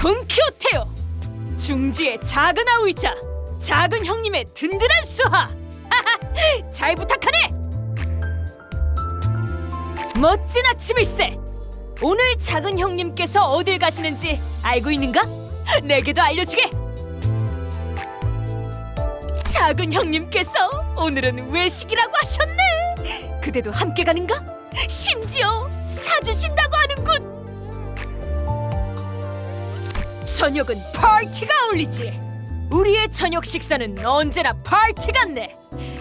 돈키호테요. 중지의 작은 아우이자 작은 형님의 든든한 수하 잘 부탁하네. 멋진 아침일세 오늘 작은 형님께서 어딜 가시는지 알고 있는가? 내게도 알려주게. 작은 형님께서 오늘은 외식이라고 하셨네. 그대도 함께 가는가? 심지어 사주신다고 하는군 저녁은 파티가 어울리지. 우리의 저녁 식사는 언제나 파티 같네.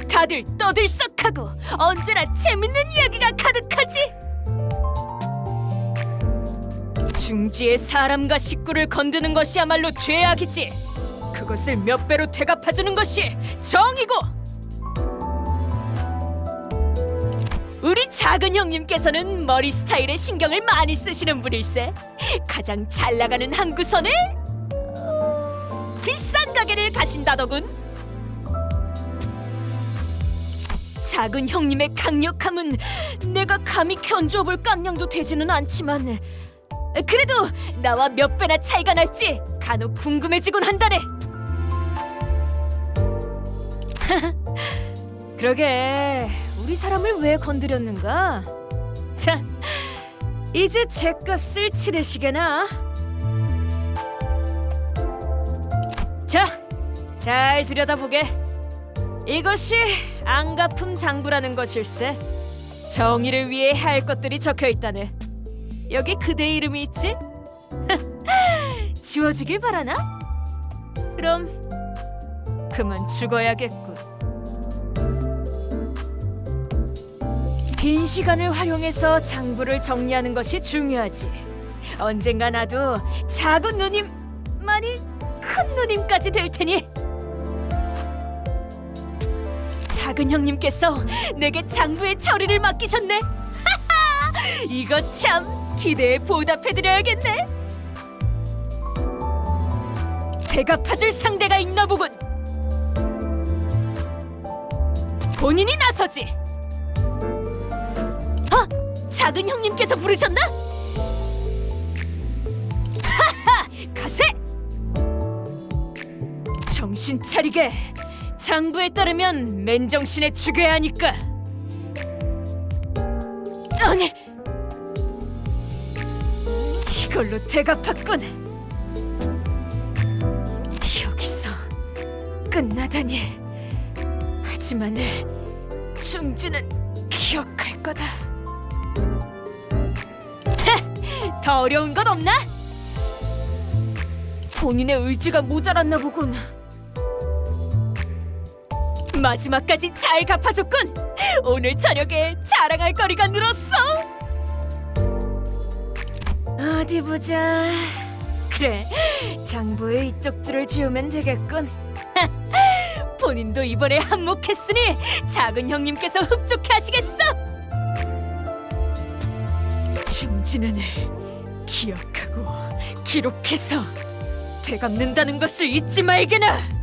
다들 떠들썩하고 언제나 재밌는 이야기가 가득하지. 중지의 사람과 식구를 건드는 것이야말로 죄악이지. 그것을 몇 배로 되갚아주는 것이 정이고. 우리 작은 형님께서는 머리 스타일에 신경을 많이 쓰시는 분일세. 가장 잘 나가는 항구선에 어, 비싼 가게를 가신다더군. 작은 형님의 강력함은 내가 감히 견줘볼 깡냥도 되지는 않지만 그래도 나와 몇 배나 차이가 날지 간혹 궁금해지곤 한다네. 그러게 우리 사람을 왜 건드렸는가? 자, 이제 죄값을 치르시게나. 자, 잘 들여다보게. 이것이 안가품 장부라는 것일세. 정의를 위해 할 것들이 적혀 있다네. 여기 그대 이름이 있지? 지워지길 바라나? 그럼 그만 죽어야겠군. 빈 시간을 활용해서 장부를 정리하는 것이 중요하지. 언젠가 나도 작은 누님, 많이 큰 누님까지 될 테니. 작은 형님께서 내게 장부의 처리를 맡기셨네. 하하, 이거 참 기대에 보답해드려야겠네. 대갚아줄 상대가 있나 보군. 본인이 나서지. 어? 작은 형님께서 부르셨나? 하하! 가세! 정신 차리게! 장부에 따르면 맨정신에 죽여야 하니까! 아니! 이걸로 대갚았군! 여기서 끝나다니! 하지만 중지는 기억할 거다. 더 어려운 건 없나? 본인의 의지가 모자랐나 보군. 마지막까지 잘 갚아줬군. 오늘 저녁에 자랑할 거리가 늘었어. 어디 보자. 그래, 장부에 이쪽 줄을 지우면 되겠군. 본인도 이번에 한몫했으니 작은 형님께서 흡족해 하시겠어. 중지는 기억하고 기록해서 되갚는다는 것을 잊지 말게나.